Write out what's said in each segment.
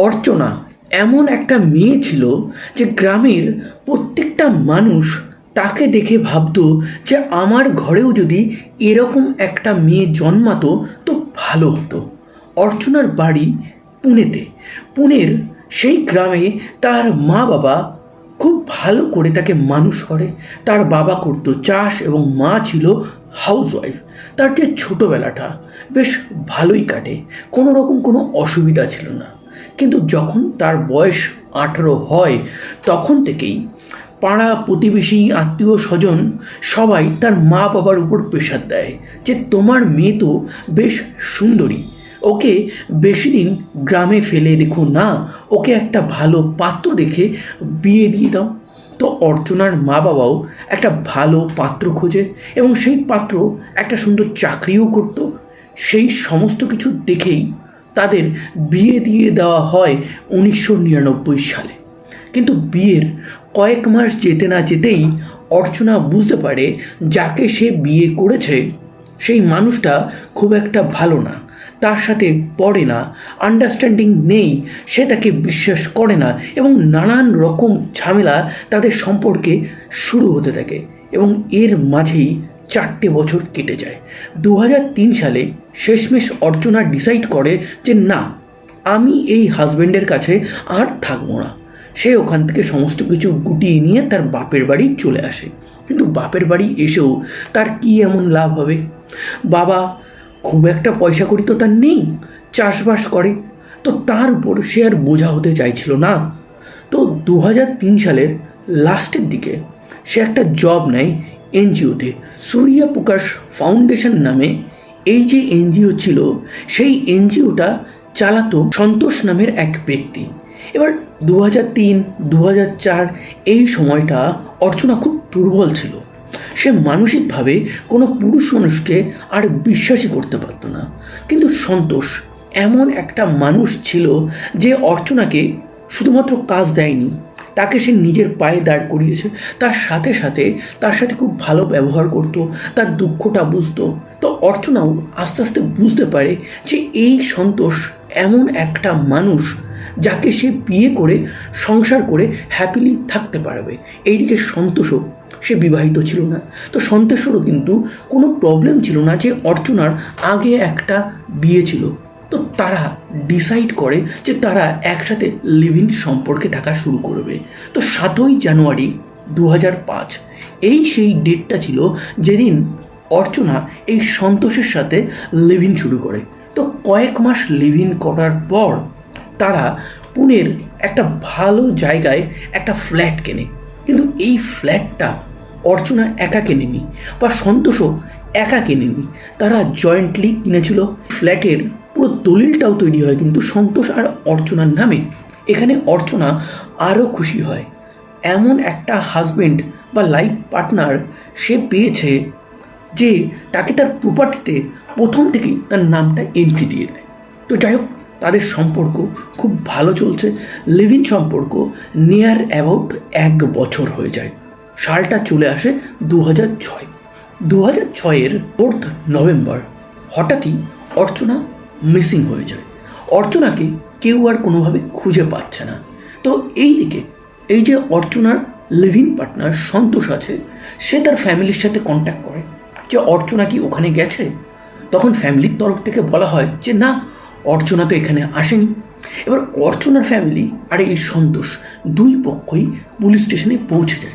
অর্চনা এমন একটা মেয়ে ছিল যে গ্রামের প্রত্যেকটা মানুষ তাকে দেখে ভাবতো যে আমার ঘরেও যদি এরকম একটা মেয়ে জন্মাতো তো ভালো হতো। অর্চনার বাড়ি পুনেতে। পুনের সেই গ্রামে তার মা বাবা খুব ভালো করে তাকে মানুষ করে। তার বাবা করতো চাষ এবং মা ছিল হাউসওয়াইফ তার যে ছোটোবেলাটা বেশ ভালোই কাটে। কোনো রকম কোনো অসুবিধা ছিল না। কিন্তু যখন তার বয়স আঠারো হয়, তখন থেকেই পাড়া প্রতিবেশী, আত্মীয় স্বজন সবাই তার মা বাবার উপর প্রেশার দেয় যে তোমার মেয়ে তো বেশ সুন্দরী, ওকে বেশি দিন গ্রামে ফেলে রেখো না, ওকে একটা ভালো পাত্র দেখে বিয়ে দিয়ে দাও। তো অর্চনার মা বাবাও একটা ভালো পাত্র খোঁজে এবং সেই পাত্র একটা সুন্দর চাকরিও করত। সেই সমস্ত কিছু দেখেই তাদের বিয়ে দিয়ে দেওয়া হয় উনিশশো নিরানব্বই সালে। কিন্তু বিয়ের কয়েক মাস যেতে না যেতেই অর্চনা বুঝতে পারে যাকে সে বিয়ে করেছে, সেই মানুষটা খুব একটা ভালো না, তার সাথে পড়ে না আন্ডারস্ট্যান্ডিং নেই, সে তাকে বিশ্বাস করে না এবং নানান রকম ঝামেলা তাদের সম্পর্কে শুরু হতে থাকে এবং এর মাঝেই চারটে বছর কেটে যায়। দু সালে শেষমেশ অর্চনা ডিসাইড করে যে না, আমি এই হাজব্যান্ডের কাছে আর থাকব না। সে ওখান থেকে সমস্ত কিছু গুটিয়ে নিয়ে তার বাপের বাড়ি চলে আসে। কিন্তু বাপের বাড়ি এসেও তার কি এমন লাভ হবে? বাবা খুব একটা পয়সা করি তো তার নেই, চাষবাস করে। তো তার উপর সে আর বোঝা হতে চাইছিল না। তো দু সালের লাস্টের দিকে সে একটা জব নেয় এনজিওতে সূর্যা প্রকাশ ফাউন্ডেশন নামে এই যে এনজিও ছিল, সেই এনজিওটা চালাতো সন্তোষ নামের এক ব্যক্তি। এবার দু হাজার তিন দু হাজার চার এই সময়টা অর্চনা খুব দুর্বল ছিল। সে মানসিকভাবে কোনো পুরুষ মানুষকে আর বিশ্বাসই করতে পারতো না। কিন্তু সন্তোষ এমন একটা মানুষ ছিল যে অর্চনাকে শুধুমাত্র কাজ দেয়নি তাকে সে নিজের পায়ে দাঁড় করিয়েছে। তার সাথে সাথে তার সাথে খুব ভালো ব্যবহার করত, তার দুঃখটা বুঝতো। তো অর্চনাও আস্তে আস্তে বুঝতে পারে যে এই সন্তোষ এমন একটা মানুষ যাকে সে বিয়ে করে, সংসার করে হ্যাপিলি থাকতে পারবে। এইদিকে সন্তোষও, সে বিবাহিত ছিল না। তো সন্তোষেরও কিন্তু কোনো প্রবলেম ছিল না যে অর্চনার আগে একটা বিয়ে ছিল। তো তারা ডিসাইড করে যে তারা একসাথে লিভ সম্পর্কে থাকা শুরু করবে। তো সাতই জানুয়ারি দু পাঁচ, এই সেই ডেটটা ছিল যেদিন অর্চনা এই সন্তোষের সাথে লিভিং শুরু করে। তো কয়েক মাস লিভ করার পর তারা পুনের একটা ভালো জায়গায় একটা ফ্ল্যাট কেনে। কিন্তু এই ফ্ল্যাটটা অর্চনা একা কেনেনি বা সন্তোষও একা কেনেনি। তারা জয়েন্টলি কিনেছিল। ফ্ল্যাটের পুরো দলিলটাও তৈরি হয় কিন্তু সন্তোষ আর অর্চনার নামে। এখানে অর্চনা আরও খুশি হয়। এমন একটা হাজবেন্ড বা লাইফ পার্টনার সে পেয়েছে যে তাকে তার প্রপার্টিতে প্রথম থেকেই তার নামটা এন্ট্রি দিয়ে দেয়। তো যাই হোক, তাদের সম্পর্ক খুব ভালো চলছে। লিভ সম্পর্ক নিয়ার অ্যাবাউট এক বছর হয়ে যায়। সালটা চলে আসে দু হাজার ছয়। দু হাজার ছয়ের ফোর্থ নভেম্বর হঠাৎই অর্চনা মিসিং হয়ে যায়। অর্চনাকে কেউ আর কোনোভাবে খুঁজে পাচ্ছে না। তো এই দিকে এই যে অর্চনার লিভিং পার্টনার সন্তোষ আছে, সে তার ফ্যামিলির সাথে কন্ট্যাক্ট করে যে অর্চনা কি ওখানে গেছে? তখন ফ্যামিলির তরফ থেকে বলা হয় যে, না, অর্চনা তো এখানে আসেনি। এবার অর্চনার ফ্যামিলি আর এই সন্তোষ দুই পক্ষই পুলিশ স্টেশনে পৌঁছে যায়।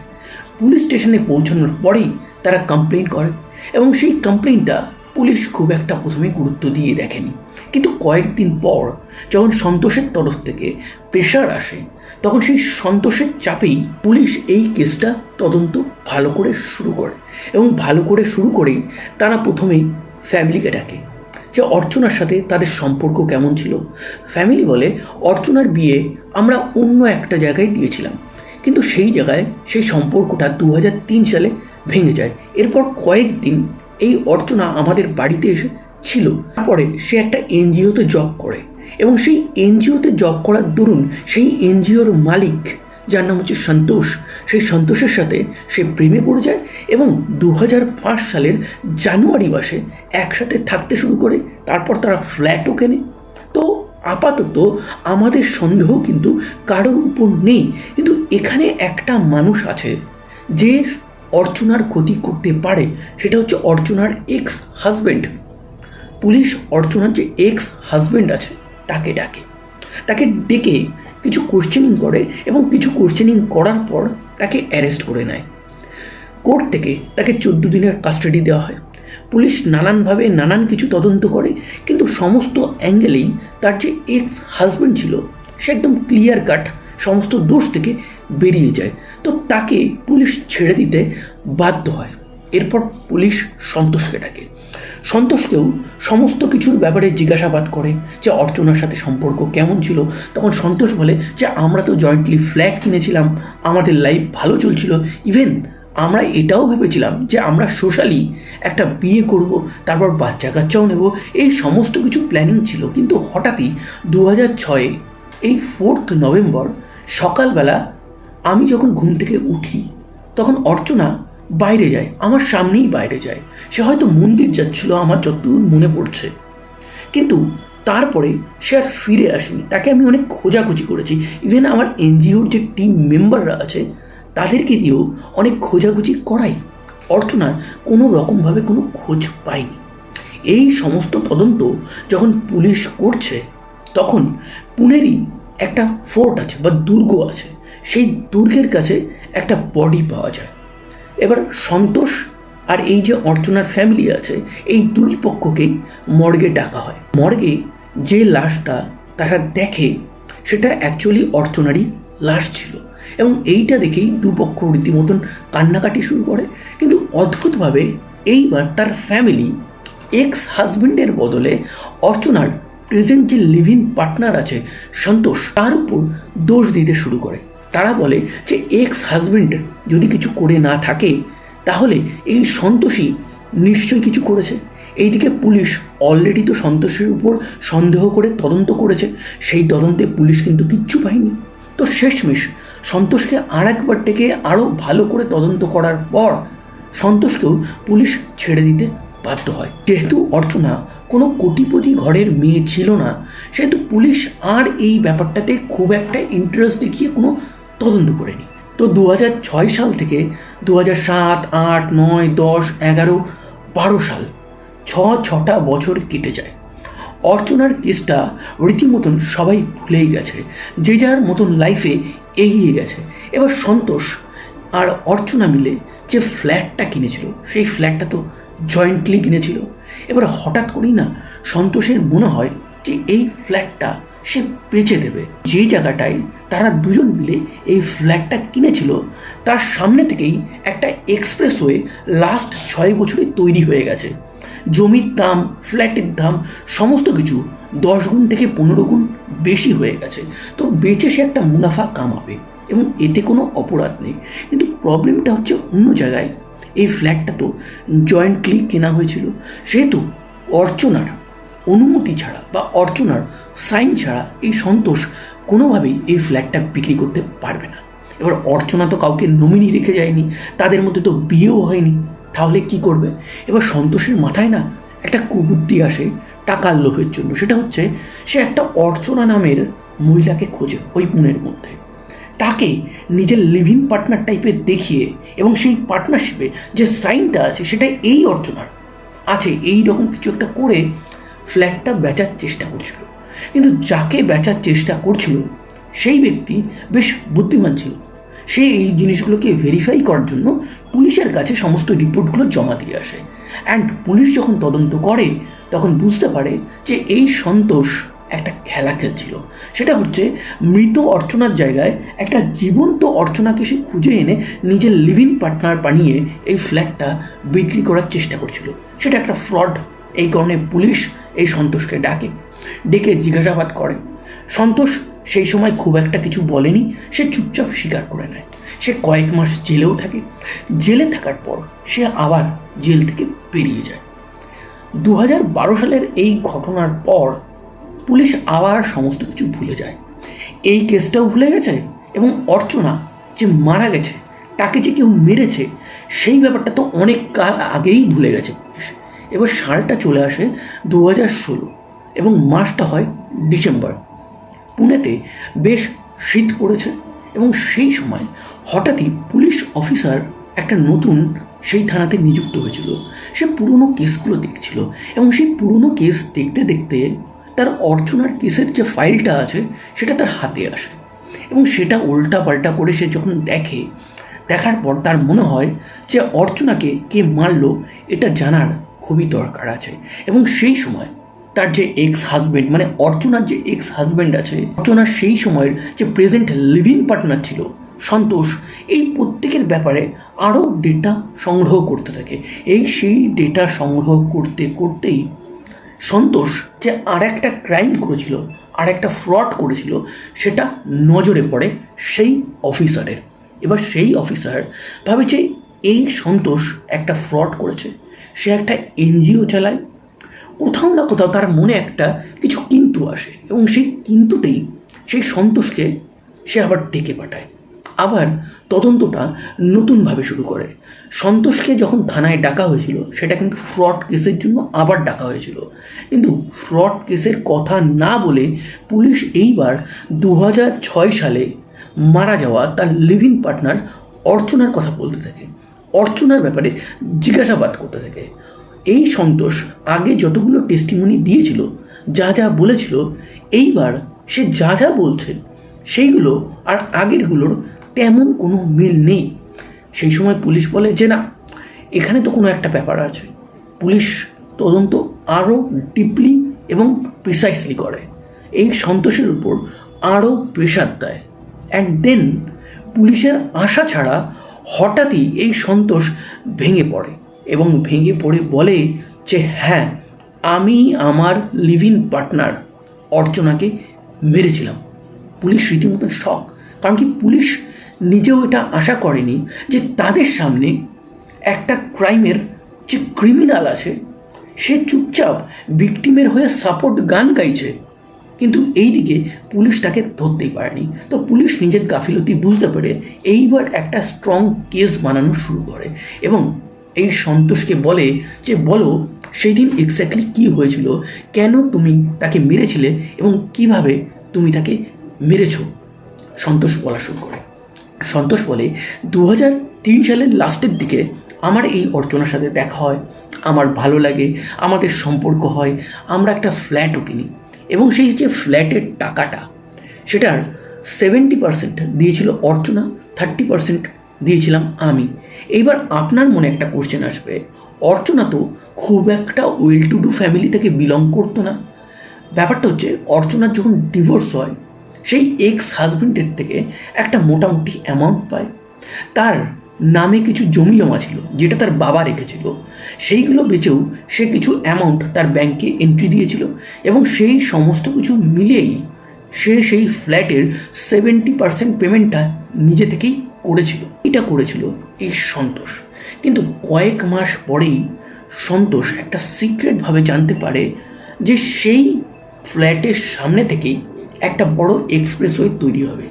পুলিশ স্টেশনে পৌঁছানোর পরেই তারা কমপ্লেন করে এবং সেই কমপ্লেনটা পুলিশ খুব একটা প্রথমে গুরুত্ব দিয়ে দেখেনি। কিন্তু কয়েকদিন পর যখন সন্তোষের তরফ থেকে প্রেশার আসে, তখন সেই সন্তোষের চাপেই পুলিশ এই কেসটা তদন্ত ভালো করে শুরু করে এবং ভালো করে শুরু করেই তারা প্রথমেই ফ্যামিলিকে ডাকে যে অর্চনার সাথে তাদের সম্পর্ক কেমন ছিল। ফ্যামিলি বলে, অর্চনার বিয়ে আমরা অন্য একটা জায়গায় দিয়েছিলাম, কিন্তু সেই জায়গায় সেই সম্পর্কটা দু হাজার তিন সালে ভেঙে যায়। এরপর কয়েকদিন এই অর্চনা আমাদের বাড়িতে এসে ছিল। তারপরে সে একটা এনজিওতে জব করে এবং সেই এনজিওতে জব করার দরুন সেই এনজিওর মালিক, যার নাম হচ্ছে সন্তোষ, সেই সন্তোষের সাথে সে প্রেমে পড়ে যায় এবং দু হাজার পাঁচ সালের জানুয়ারি মাসে একসাথে থাকতে শুরু করে, তারপর তারা ফ্ল্যাটও কেনে। তো আপাতত আমাদের সন্দেহ কিন্তু কারোর উপর নেই। কিন্তু এখানে একটা মানুষ আছে যে অর্চনার ক্ষতি করতে পারে, সেটা হচ্ছে অর্চনার এক্স হাজব্যান্ড পুলিশ অর্চনার যে এক্স হাজব্যান্ড আছে, তাকে ডাকে। তাকে ডেকে কিছু কোশ্চেনিং করে এবং কিছু কোশ্চেনিং করার পর তাকে অ্যারেস্ট করে নেয়। কোর্ট থেকে তাকে চোদ্দ দিনের কাস্টাডি দেওয়া হয়। পুলিশ নানানভাবে নানান কিছু তদন্ত করে, কিন্তু সমস্ত অ্যাঙ্গেলেই তার যে এক্স হাজব্যান্ড ছিল, সে একদম ক্লিয়ার কাট সমস্ত দোষ থেকে বেরিয়ে যায়। তো তাকে পুলিশ ছেড়ে দিতে বাধ্য হয়। এরপর পুলিশ সন্তোষকে ডাকে। সন্তোষকেও সমস্ত কিছুর ব্যাপারে জিজ্ঞাসাবাদ করে যে অর্চনার সাথে সম্পর্ক কেমন ছিল। তখন সন্তোষ বলে যে, আমরা তো জয়েন্টলি ফ্ল্যাট কিনেছিলাম, আমাদের লাইফ ভালো চলছিল। ইভেন আমরা এটাও ভেবেছিলাম যে, আমরা সোশ্যালি একটা বিয়ে করব, তারপর বাচ্চা কাচ্চাও নেব। এই সমস্ত কিছু প্ল্যানিং ছিল। কিন্তু হঠাৎই দু হাজার ছয়ে, এই ফোর্থ নভেম্বর সকালবেলা আমি যখন ঘুম থেকে উঠি, তখন অর্চনা বাইরে যায়, আমার সামনেই বাইরে যায়। সে হয়তো মন্দির যাচ্ছিল, আমার যতদূর মনে পড়ছে। কিন্তু তারপরে সে আর ফিরে আসেনি। তাকে আমি অনেক খোঁজাখুঁজি করেছি। ইভেন আমার এনজিওর যে টিম মেম্বাররা আছে, তাদেরকে দিয়েও অনেক খোঁজাখুঁজি করাই। অর্চনার কোনো রকমভাবে কোনো খোঁজ পাইনি। এই সমস্ত তদন্ত যখন পুলিশ করছে, তখন পুনেরই একটা ফোর্ট আছে বা দুর্গ আছে। সেই দুর্গের কাছে একটা বডি পাওয়া যায়। এবার সন্তোষ আর এই যে অর্চনার ফ্যামিলি আছে, এই দুই পক্ষকেই মর্গে ডাকা হয়। মর্গে যে লাশটা তারা দেখে, সেটা অ্যাকচুয়ালি অর্চনারই লাশ ছিল। এবং এইটা দেখেই দুপক্ষ রীতিমতন কান্নাকাটি শুরু করে। কিন্তু অদ্ভুতভাবে এইবার তার ফ্যামিলি এক্স হাজবেন্ডের বদলে অর্চনার প্রেজেন্ট যে লিভিং পার্টনার আছে সন্তোষ, তার উপর দোষ দিতে শুরু করে। তারা বলে যে এক্স হাজবেন্ড যদি কিছু করে না থাকে, তাহলে এই সন্তোষী নিশ্চয়ই কিছু করেছে। এইদিকে পুলিশ অলরেডি তো সন্তোষের উপর সন্দেহ করে তদন্ত করেছে। সেই তদন্তে পুলিশ কিন্তু কিচ্ছু পায়নি। তো শেষমেশ সন্তোষকে আর একবার ডেকে আরও ভালো করে তদন্ত করার পর সন্তোষকেও পুলিশ ছেড়ে দিতে বাধ্য হয়। যেহেতু অর্চনা কোনো কোটিপতি ঘরের মেয়ে ছিল না, সেহেতু পুলিশ আর এই ব্যাপারটাতে খুব একটা ইন্টারেস্ট দেখিয়ে কোনো তদন্ত করেনি তো দু সাল থেকে দু হাজার সাত, আট, নয়, দশ, এগারো, বারো সাল ছ, ছটা বছর কেটে যায়। অর্চনার কেসটা রীতিমতন সবাই ভুলেই গেছে। যে যার মতন লাইফে এগিয়ে গেছে। এবার সন্তোষ আর অর্চনা মিলে যে ফ্ল্যাটটা কিনেছিল, সেই ফ্ল্যাটটা তো জয়েন্টলি কিনেছিল। এবার হঠাৎ করেই না সন্তোষের মনে হয় যে এই ফ্ল্যাটটা সে বেচে দেবে। যে জায়গাটায় তারা দুজন মিলে এই ফ্ল্যাটটা কিনেছিল, তার সামনে থেকেই একটা এক্সপ্রেস এক্সপ্রেসওয়ে লাস্ট ছয় বছরে তৈরি হয়ে গেছে। জমির দাম ফ্ল্যাটের দাম সমস্ত কিছু দশ গুণ থেকে পনেরো গুণ বেশি হয়ে গেছে। তো বেচে সে একটা মুনাফা কামাবে এবং এতে কোনো অপরাধ নেই। কিন্তু প্রবলেমটা হচ্ছে অন্য জায়গায়। এই ফ্ল্যাটটা তো জয়েন্টলি কেনা হয়েছিল। সেহেতু অর্চনার অনুমতি ছাড়া বা অর্চনার সাইন ছাড়া এই সন্তোষ কোনোভাবেই এই ফ্ল্যাটটা বিক্রি করতে পারবে না। এবার অর্চনা তো কাউকে নমিনি রেখে যায়নি, তাদের মধ্যে তো বিয়েও হয়নি, তাহলে কি করবে? এবার সন্তোষের মাথায় না একটা কুবুদ্ধি আসে টাকার লোভের জন্য, সেটা হচ্ছে সে একটা অর্চনা নামের মহিলাকে খোঁজে ওই পুনের মধ্যে। তাকে নিজের লিভিং পার্টনার টাইপের দেখিয়ে এবং সেই পার্টনারশিপে যে সাইনটা আছে সেটা এই অর্চনার। আছে এই রকম কিছু একটা করে ফ্ল্যাটটা বেচার চেষ্টা করছিল। কিন্তু যাকে বেচার চেষ্টা করছিল, সেই ব্যক্তি বেশ বুদ্ধিমান ছিল। সে এই জিনিসগুলোকে ভেরিফাই করার জন্য পুলিশের কাছে সমস্ত রিপোর্টগুলো জমা দিয়ে আসে। অ্যান্ড পুলিশ যখন তদন্ত করে, তখন বুঝতে পারে যে এই সন্তোষ একটা খেলা খেলছিল। সেটা হচ্ছে মৃত অর্চনার জায়গায় একটা জীবন্ত অর্চনাকে সে খুঁজে এনে নিজের লিভিং পার্টনার বানিয়ে এই ফ্ল্যাটটা বিক্রি করার চেষ্টা করছিল। সেটা একটা ফ্রড এই কারণে পুলিশ এই সন্তোষকে ডাকে। ডেকে জিজ্ঞাসাবাদ করে। সন্তোষ সেই সময় খুব একটা কিছু বলেনি, সে চুপচাপ স্বীকার করে নেয়। সে কয়েক মাস জেলেও থাকে। জেলে থাকার পর সে আবার জেল থেকে বেরিয়ে যায়। দু বারো সালের এই ঘটনার পর পুলিশ আবার সমস্ত কিছু ভুলে যায়। এই কেসটাও ভুলে গেছে এবং অর্চনা যে মারা গেছে, তাকে যে কেউ মেরেছে, সেই ব্যাপারটা তো অনেক কাল আগেই ভুলে গেছে এবার সালটা চলে আসে দু হাজার ষোলো। এবং মাসটা হয় ডিসেম্বর। পুনেতে বেশ শীত পড়েছে এবং সেই সময় হঠাৎই পুলিশ অফিসার একটা নতুন সেই থানাতে নিযুক্ত হয়েছিল। সে পুরনো কেসগুলো দেখছিল এবং সেই পুরনো কেস দেখতে দেখতে তার অর্চনার কেসের যে ফাইলটা আছে সেটা তার হাতে আসে এবং সেটা উল্টা পাল্টা করে সে যখন দেখে, দেখার পর তার মনে হয় যে অর্চনাকে কে মারলো এটা জানার খুবই দরকার আছে। এবং সেই সময় তার যে এক্স হাজব্যান্ড মানে অর্চনার যে এক্স হাজব্যান্ড আছে, অর্চনার সেই সময়ের যে প্রেজেন্ট লিভিং পার্টনার ছিল, সন্তোষ, এই প্রত্যেকের ব্যাপারে আরও ডেটা সংগ্রহ করতে থাকে। এই সেই ডেটা সংগ্রহ করতে করতেই সন্তোষ যে আর একটা ক্রাইম করেছিল আর একটা ফ্রড করেছিল, সেটা নজরে পড়ে সেই অফিসারের এবার সেই অফিসার ভাবে যে এই সন্তোষ একটা ফ্রড করেছে, সে একটা এনজিও চালায় কোথাও না কোথাও, তার মনে একটা কিছু কিন্তু আসে এবং সেই কিন্তুতেই সেই সন্তোষকে সে আবার ডেকে পাঠায়। আবার তদন্তটা নতুনভাবে শুরু করে। সন্তোষকে যখন থানায় ডাকা হয়েছিল, সেটা কিন্তু ফ্রড কেসের জন্য আবার ডাকা হয়েছিল। কিন্তু ফ্রড কেসের কথা না বলে পুলিশ এইবার দু সালে মারা যাওয়া তার লিভিং পার্টনার অর্চনার কথা বলতে থাকে। অর্চনার ব্যাপারে জিজ্ঞাসাবাদ করতে থাকে। এই সন্তোষ আগে যতগুলো টেস্টিমনি দিয়েছিল, যা যা বলেছিল, এইবার সে যা যা বলছে, সেইগুলো আর আগেরগুলোর তেমন কোনো মিল নেই। সেই সময় পুলিশ বলে যে না, এখানে তো কোনো একটা ব্যাপার আছে। পুলিশ তদন্ত আরও ডিপলি এবং প্রিসাইসলি করে। এই সন্তোষের উপর আরও প্রেশার দেয়। অ্যান্ড দেন পুলিশের আশা ছাড়া হঠাৎই এই সন্তোষ ভেঙে পড়ে। এবং ভেঙে পড়ে বলে যে হ্যাঁ আমি আমার লিভিং পার্টনার অর্চনাকে মেরেছিলাম। পুলিশ রীতিমতন শখ কারণ কি পুলিশ নিজেও এটা আশা করেনি যে তাদের সামনে একটা ক্রাইমের যে ক্রিমিনাল আছে, সে চুপচাপ ভিকটিমের হয়ে সাপোর্ট গান গাইছে। কিন্তু এইদিকে পুলিশ তাকে ধরতেই পারেনি। তো পুলিশ নিজের গাফিলতি বুঝতে পেরে এইবার একটা স্ট্রং কেস বানানো শুরু করে এবং এই সন্তোষকে বলে যে, বলো সেই দিন এক্স্যাক্টলি কী হয়েছিল? কেন তুমি তাকে মেরেছিলে এবং কীভাবে তুমি তাকে মেরেছো? সন্তোষ বলা শুরু করে। সন্তোষ বলে দু তিন সালের লাস্টের দিকে আমার এই অর্চনার সাথে দেখা হয়। আমার ভালো লাগে, আমাদের সম্পর্ক হয়, আমরা একটা ফ্ল্যাটও কিনি এবং সেই যে ফ্ল্যাটের টাকাটা, সেটার সেভেন্টি পার্সেন্ট দিয়েছিল অর্চনা থার্টি পার্সেন্ট দিয়েছিলাম আমি। এইবার আপনার মনে একটা কোশ্চেন আসবে। অর্চনা তো খুব একটা ওয়েল টু ডু ফ্যামিলি থেকে বিলং করতো না। ব্যাপারটা হচ্ছে অর্চনার যখন ডিভোর্স হয়, সেই এক্স হাজব্যান্ডের থেকে একটা মোটামুটি অ্যামাউন্ট পায়। তার নামে কিছু জমি জমা ছিল, যেটা তার বাবা রেখেছিল। সেইগুলো বেচেও সে কিছু অ্যামাউন্ট তার ব্যাংকে এন্ট্রি দিয়েছিল এবং সেই সমস্ত কিছু মিলিয়েই সে সেই ফ্ল্যাটের সেভেন্টি পার্সেন্ট পেমেন্টটা নিজে থেকেই করেছিল, এটা করেছিল এই সন্তোষ। কিন্তু কয়েক মাস পরেই সন্তোষ একটা সিক্রেটভাবে জানতে পারে যে সেই ফ্ল্যাটের সামনে থেকেই একটা বড় এক্সপ্রেসওয়ে তৈরি হবে।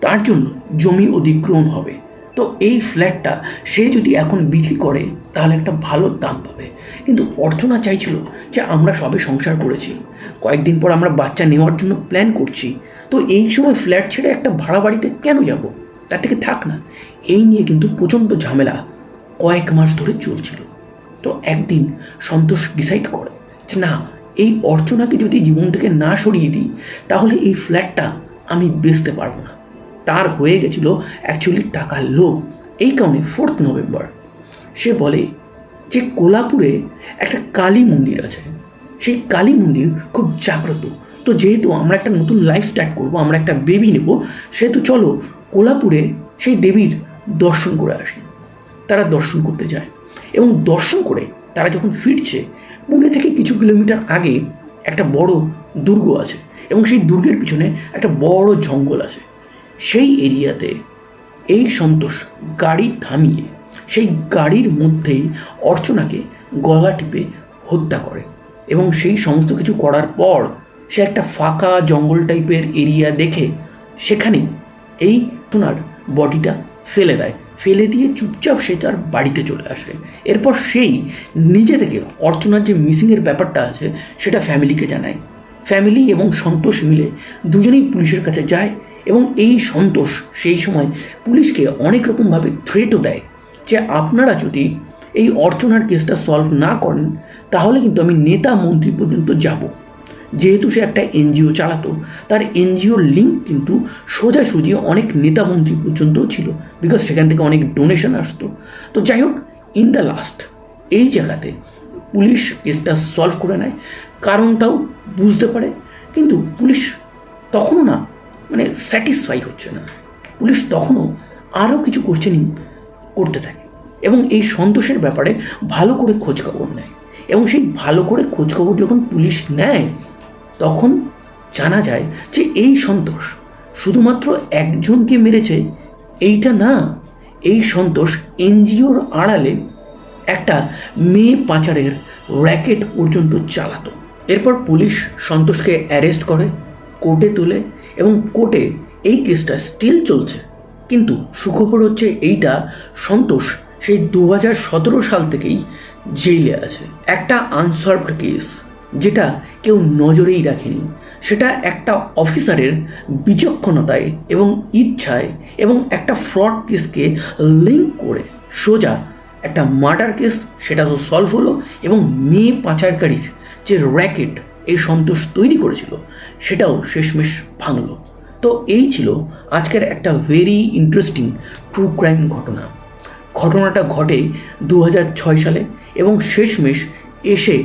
তার জন্য জমি অধিগ্রহণ হবে। তো এই ফ্ল্যাটটা সে যদি এখন বিক্রি করে, তাহলে একটা ভালো দাম পাবে। কিন্তু অর্চনা চাইছিল যে আমরা সবে সংসার করেছি। কয়েকদিন পর আমরা বাচ্চা নেওয়ার জন্য প্ল্যান করছি। তো এই সময় ফ্ল্যাট ছেড়ে একটা ভাড়া বাড়িতে কেন যাব? তার থেকে থাক না। এই নিয়ে কিন্তু প্রচণ্ড ঝামেলা। কয়েক মাস ধরে চলছিল। তো একদিন সন্তোষ ডিসাইড করে যে না, এই অর্চনাকে যদি জীবন থেকে না সরিয়ে দিই, তাহলে এই ফ্ল্যাটটা আমি বেচতে পারব না। তার হয়ে গেছিল অ্যাকচুয়ালি টাকার লোভ। এই কারণে ফোর্থ নভেম্বর সে বলে যে কোলাপুরে একটা কালী মন্দির আছে। সেই কালী মন্দির খুব জাগ্রত। তো যেহেতু আমরা একটা নতুন লাইফ স্টার্ট করব, আমরা একটা বেবি নেব সেহেতু চলো কোলাপুরে সেই দেবীর দর্শন করে আসি। তারা দর্শন করতে যায় এবং দর্শন করে তারা যখন ফিরছে, পুনে থেকে কিছু কিলোমিটার আগে একটা বড় দুর্গ আছে এবং সেই দুর্গের পিছনে একটা বড় জঙ্গল আছে। সেই এরিয়াতে এই সন্তোষ গাড়ি থামিয়ে সেই গাড়ির মধ্যেই অর্চনাকে গলা টিপে হত্যা করে এবং সেই সমস্ত কিছু করার পর সে একটা ফাঁকা জঙ্গল টাইপের এরিয়া দেখে সেখানে এই সোনার বডিটা ফেলে দেয়। ফেলে দিয়ে চুপচাপ সে তার বাড়িতে চলে আসে। এরপর সেই নিজে থেকে অর্চনার যে মিসিংয়ের ব্যাপারটা আছে, সেটা ফ্যামিলিকে জানায়। ফ্যামিলি এবং সন্তোষ মিলে দুজনেই পুলিশের কাছে যায় এবং এই সন্তোষ সেই সময় পুলিশকে অনেক রকমভাবে থ্রেটও দেয় যে আপনারা যদি এই অর্চনার কেসটা সলভ না করেন, তাহলে কিন্তু আমি নেতা মন্ত্রী পর্যন্ত যাব। যেহেতু সে একটা এনজিও চালাতো, তার এনজিওর লিঙ্ক কিন্তু সোজাসুজি অনেক নেতা মন্ত্রী পর্যন্তও ছিল বিকজ সেখান থেকে অনেক ডোনেশন আসতো। তো যাই হোক ইন দ্য লাস্ট এই জায়গাতে পুলিশ কেসটা সলভ করে নেয়, কারণটাও বুঝতে পারে, কিন্তু পুলিশ তখনও না মানে স্যাটিসফাই হচ্ছে না। পুলিশ তখনও আরও কিছু কোশ্চেনিং করতে থাকে, এবং এই সন্তোষের ব্যাপারে ভালো করে খোঁজখবর নেয়, এবং সেই ভালো করে খোঁজখবর যখন পুলিশ নেয় তখন জানা যায় যে এই সন্তোষ শুধুমাত্র একজনকে মেরেছে, এইটা না, এই সন্তোষ এনজিওর আড়ালে একটা মেয়ে পাচারের র্যাকেট পর্যন্ত চালাতো। এরপর পুলিশ সন্তোষকে অ্যারেস্ট করে, কোর্টে তোলে এবং কোর্টে এই কেসটা স্টিল চলছে। কিন্তু সুখবর হচ্ছে এইটা সন্তোষ সেই দু হাজার সতেরো সাল থেকেই জেলে আছে। একটা আনসলভড কেস যেটা কেউ নজরেই রাখেনি। সেটা একটা অফিসারের বিচক্ষণতায় এবং ইচ্ছায় এবং একটা ফ্রড কেসকে লিঙ্ক করে সোজা একটা মার্ডার কেস, সেটা তো সলভ হলো এবং মেয়ে পাচারকারীর যে র্যাকেট এই সন্তোষ তৈরি করেছিল, সেটাও শেষমেশ ভাঙলো। তো এই ছিল আজকের একটা ভেরি ইন্টারেস্টিং ট্রু ক্রাইম ঘটনা। ঘটনাটা ঘটে দু সালে এবং শেষমেশ এসে